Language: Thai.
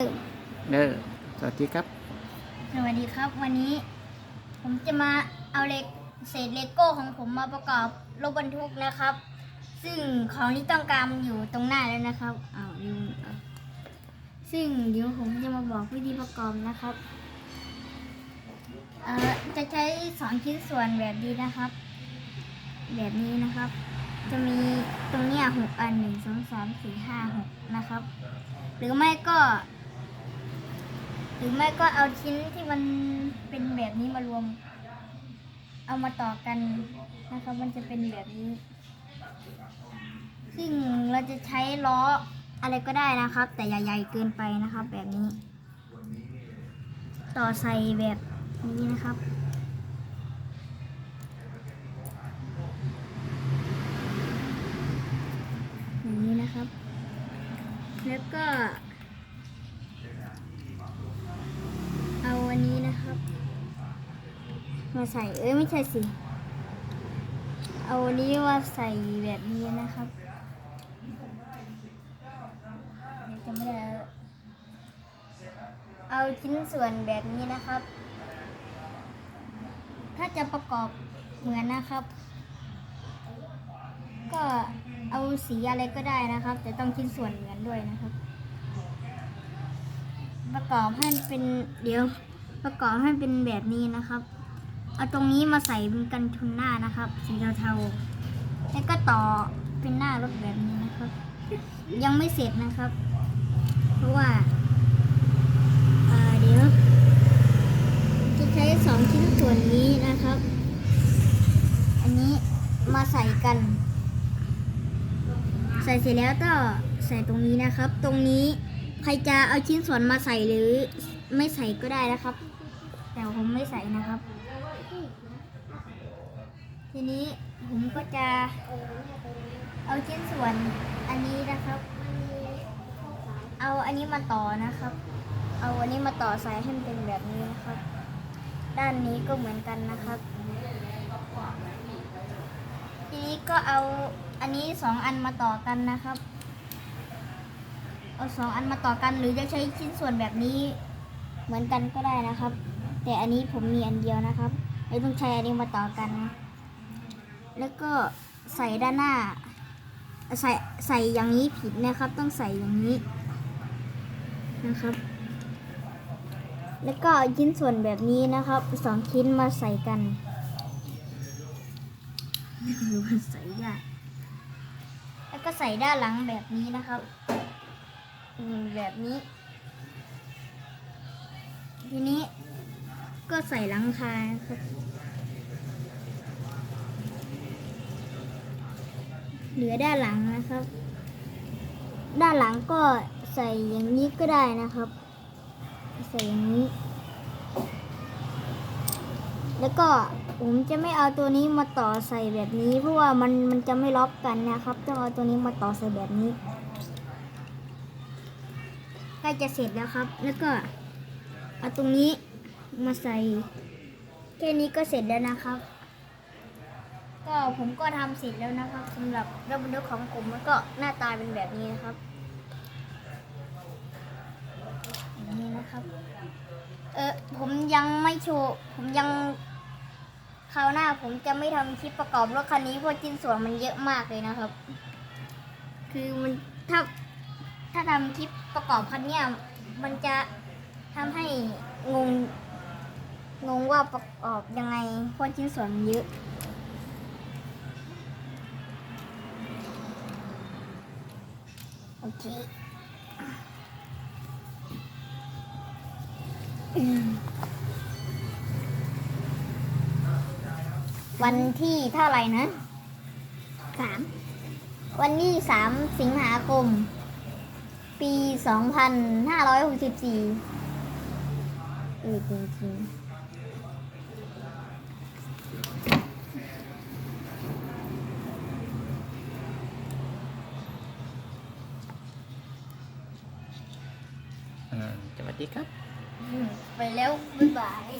เด้อสวัสดีครับ สวัสดีครับ วันนี้ ผมจะมาเอาเหล็กเศษเลโก้ของผมมาประกอบรถบรรทุกนะครับ ซึ่งของที่ต้องการมันอยู่ตรงหน้าแล้วนะครับอ้าวลืมซึ่งเดี๋ยวผมจะมาบอกวิธีประกอบนะครับเอ่อจะใช้สองชิ้นส่วนแบบนี้นะครับ แบบนี้นะครับ จะมีตรงเนี้ยหกอันหนึ่งสองสามสี่ห้าหกนะครับ หรือไม่ก็ หรือไม่ก็เอาชิ้นที่มันเป็นแบบนี้มารวม เอามาต่อกันนะครับมันจะเป็นแบบนี้ ซึ่งเราจะใช้ล้ออะไรก็ได้นะครับ แต่อย่าใหญ่เกินไปนะครับ แบบนี้ ต่อใส่แบบนี้นะครับอย่างนี้นะครับ แล้วก็ มาใส่เอ้ยไม่ใช่สิ เอาอันนี้มาใส่แบบนี้นะครับเดี๋ยวจะไม่ได้เอาชิ้นส่วนแบบนี้นะครับ ถ้าจะประกอบเหมือนนะครับ ก็เอาสีอะไรก็ได้นะครับ แต่ต้องชิ้นส่วนเหมือนด้วยนะครับ ประกอบให้เป็นเดี๋ยวประกอบให้เป็นแบบนี้นะครับ เอาตรงนี้มาใส่เป็นกันชนหน้านะครับสีเทาๆแล้วก็ต่อเป็นหน้ารถแบบนี้นะครับ ยังไม่เสร็จนะครับ เพราะว่าเอ่อเดี๋ยวจะใช้สองชิ้นส่วนนี้นะครับ อันนี้มาใส่กัน ใส่เสร็จแล้วก็ใส่ตรงนี้นะครับ ตรงนี้ใครจะเอาชิ้นส่วนมาใส่หรือไม่ใส่ก็ได้นะครับ แต่ผมไม่ใส่นะครับ ทีนี้ผมก็จะเอาชิ้นส่วนอันนี้นะครับ เอาอันนี้มาต่อนะครับ เอาอันนี้มาต่อใส่ให้มันเป็นแบบนี้นะครับ ด้านนี้ก็เหมือนกันนะครับ ทีนี้ก็เอาอันนี้สองอันมาต่อกันนะครับ เอาสองอันมาต่อกันหรือจะใช้ชิ้นส่วนแบบนี้เหมือนกันก็ได้นะครับ แต่อันนี้ผมมีอันเดียวนะครับไม่ต้องใช้อันนี้มาต่อกันนะ แล้วก็ใส่ด้านหน้า ใส่ใส่อย่างนี้ผิดนะครับ ต้องใส่อย่างนี้นะครับ แล้วก็เอาชิ้นส่วนแบบนี้นะครับสองชิ้นมาใส่กันหรือว่าใส่ได้แล้วก็ใส่ด้านหลังแบบนี้นะครับอืมแบบนี้ ทีนี้ก็ใส่หลังคาครับ เหลือด้านหลังนะครับ ด้านหลังก็ใส่อย่างนี้ก็ได้นะครับ ใส่อย่างนี้ แล้วก็ผมจะไม่เอาตัวนี้มาต่อใส่แบบนี้ เพราะว่ามันมันจะไม่ล็อกกันนะครับ ต้องเอาตัวนี้มาต่อใส่แบบนี้ใกล้จะเสร็จแล้วครับ แล้วก็เอาตรงนี้มาใส่แค่นี้ก็เสร็จแล้วนะครับ ก็ผมก็ทำเสร็จแล้วนะครับสำหรับรถบรรทุกของผมมันก็หน้าตาเป็นแบบนี้นะครับอย่างนี้นะครับ เออผมยังไม่โชว์ผมยังคราวหน้าผมจะไม่ทำคลิปประกอบรถคันนี้เพราะชิ้นส่วนมันเยอะมากเลยนะครับ คือมันถ้าถ้าทำคลิปประกอบคันนี้มันจะทำให้งงงงว่าประกอบยังไงเพราะชิ้นส่วนมันเยอะ เควันที่เท่าไหร่นะสามวันที่สามสิงหาคม ปีสองพันห้าร้อยหกสิบสี่เออจริงๆ สวัสดีครับ ไปแล้ว บ๊ายบาย